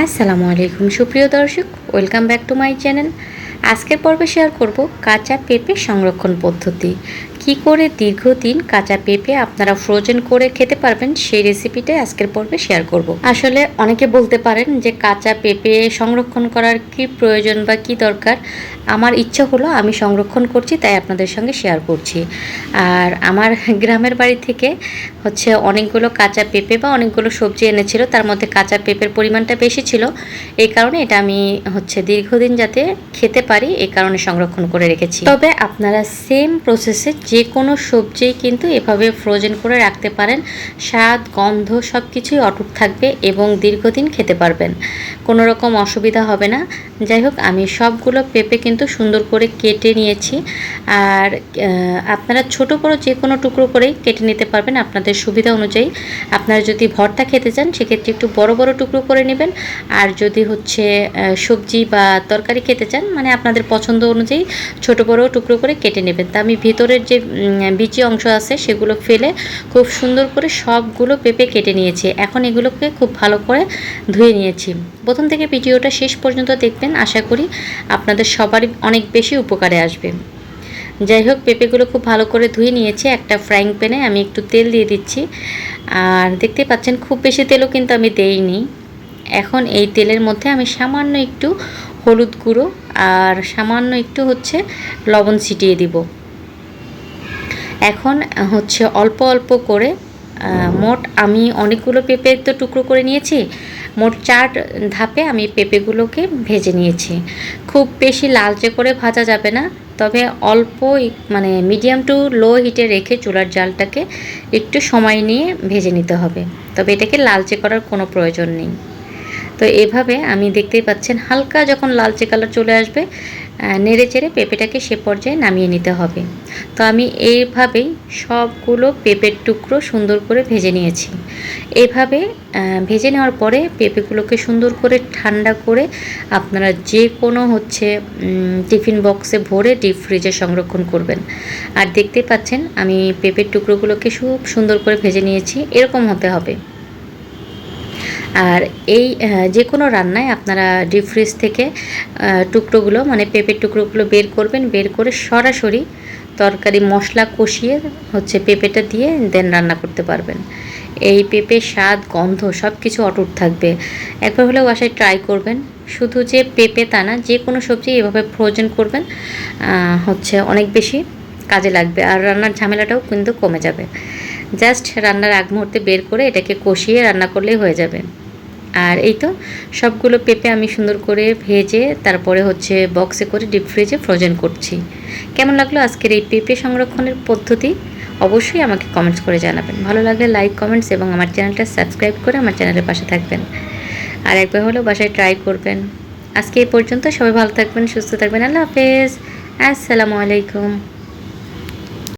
আসসালামু আলাইকুম সুপ্রিয় দর্শক, welcome back to my channel. আজকের পর্বে শেয়ার করব কাঁচা পেঁপে সংরক্ষণ পদ্ধতি। কি করে দীর্ঘদিন কাঁচা পেঁপে আপনারা ফ্রোজেন করে খেতে পারবেন সেই রেসিপিটাই আজকের পর্বে শেয়ার করব। আসলে অনেকে বলতে পারেন যে কাঁচা পেঁপে সংরক্ষণ করার কি প্রয়োজন বা কি দরকার? আমার ইচ্ছা হলো আমি সংরক্ষণ করছি, তাই আপনাদের সঙ্গে শেয়ার করছি। আর আমার গ্রামের বাড়ি থেকে হচ্ছে অনেকগুলো কাঁচা পেঁপে বা অনেকগুলো সবজি এনেছিল, তার মধ্যে কাঁচা পেঁপের পরিমাণটা বেশি ছিল। এই কারণে এটা আমি হচ্ছে দীর্ঘদিন যাতে খেতে পারি, এই কারণে সংরক্ষণ করে রেখেছি। তবে আপনারা সেম প্রসেসে যে কোনো সবজি কিন্তু এভাবে ফ্রোজেন করে রাখতে পারেন। স্বাদ, গন্ধ সব কিছুই অটুট থাকবে এবং দীর্ঘদিন খেতে পারবেন। কোনো রকম অসুবিধা হবে না। যাই হোক, আমি সবগুলো পেঁপে কিন্তু সুন্দর করে কেটে নিয়েছি। আর আপনারা ছোট বড় যে কোনো টুকরো করেই কেটে নিতে পারবেন আপনাদের সুবিধা অনুযায়ী। আপনারা যদি ভর্তা খেতে চান, সেক্ষেত্রে একটু বড় বড় টুকরো করে নেবেন। আর যদি হচ্ছে সবজি বা তরকারি খেতে চান মানে আপনাদের পছন্দ অনুযায়ী ছোট বড় টুকরো করে কেটে নেবেন। তা আমি ভিতরের যে বিচি অংশ আছে, সেগুলো ফেলে খুব সুন্দর করে সবগুলো পেঁপে কেটে নিয়েছি। এখন এগুলোকে খুব ভালো করে ধুয়ে নিয়েছি। প্রথম থেকে ভিডিওটা শেষ পর্যন্ত দেখবেন, আশা করি আপনাদের সবারই অনেক বেশি উপকারে আসবে। যাই হোক, পেঁপেগুলো খুব ভালো করে ধুয়ে নিয়েছি, একটা ফ্রাইং প্যানে আমি একটু তেল দিয়ে দিচ্ছি। আর দেখতে পাচ্ছেন, খুব বেশি তেলও কিন্তু আমি দেইনি। এখন এই তেলের মধ্যে আমি সামান্য একটু হলুদ গুঁড়ো আর সামান্য একটু হচ্ছে লবণ ছিটিয়ে দিব। এখন হচ্ছে অল্প অল্প করে মোট আমি অনেকগুলো পেঁপে তো টুকরো করে নিয়েছি, মোট চার ধাপে আমি পেঁপেগুলোকে ভেজে নিয়েছি। খুব বেশি লালচে করে ভাজা যাবে না, তবে অল্প মানে মিডিয়াম টু লো হিটে রেখে চুলার জালটাকে একটু সময় নিয়ে ভেজে নিতে হবে। তবে এটাকে লালচে করার কোনো প্রয়োজন নেই। তো এভাবে আমি দেখতেই পাচ্ছেন, হালকা যখন লালচে কালার চলে আসবে নেড়ে চেড়ে পেঁপেটাকে সে পর্যায়ে নামিয়ে নিতে হবে। তো আমি এইভাবেই সবগুলো পেঁপের টুকরো সুন্দর করে ভেজে নিয়েছি। এভাবে ভেজে নেওয়ার পরে পেঁপেগুলোকে সুন্দর করে ঠান্ডা করে আপনারা যে কোনো হচ্ছে টিফিন বক্সে ভরে ডিপ ফ্রিজে সংরক্ষণ করবেন। আর দেখতে পাচ্ছেন, আমি পেঁপের টুকরোগুলোকে খুব সুন্দর করে ভেজে নিয়েছি, এরকম হতে হবে। আর এই যে কোনো রান্নায় আপনারা ডিপ ফ্রিজ থেকে টুকরোগুলো মানে পেঁপের টুকরোগুলো বের করবেন, বের করে সরাসরি তরকারি মশলা কষিয়ে হচ্ছে পেঁপেটা দিয়ে দেন রান্না করতে পারবেন। এই পেঁপের স্বাদ, গন্ধ সব কিছু অটুট থাকবে। একবার হলেও বাসায় ট্রাই করবেন। শুধু যে পেঁপে তা না যে কোনো সবজি এভাবে ফ্রোজেন করবেন হচ্ছে অনেক বেশি কাজে লাগবে। আর রান্নার ঝামেলাটাও কিন্তু কমে যাবে। জাস্ট রান্নার আগ মুহূর্তে বের করে এটাকে কষিয়ে রান্না করলেই হয়ে যাবে। আর এই তো, সবগুলো পেঁপে আমি সুন্দর করে ভেজে তারপরে হচ্ছে বক্সে করে ডিপ ফ্রিজে ফ্রোজেন করছি। কেমন লাগল আজকের এই পেঁপে সংরক্ষণের পদ্ধতি? অবশ্যই আমাকে কমেন্টস করে জানাবেন। ভালো লাগলে লাইক কমেন্টস এবং আমার চ্যানেলটা সাবস্ক্রাইব করে আমার চ্যানেলের পাশে থাকবেন। আর একবার হলেও বাসায় ট্রাই করবেন। আজকে এই পর্যন্ত সবাই ভালো থাকবেন, সুস্থ থাকবেন। আল্লাহ হাফেজ। আসসালামু আলাইকুম।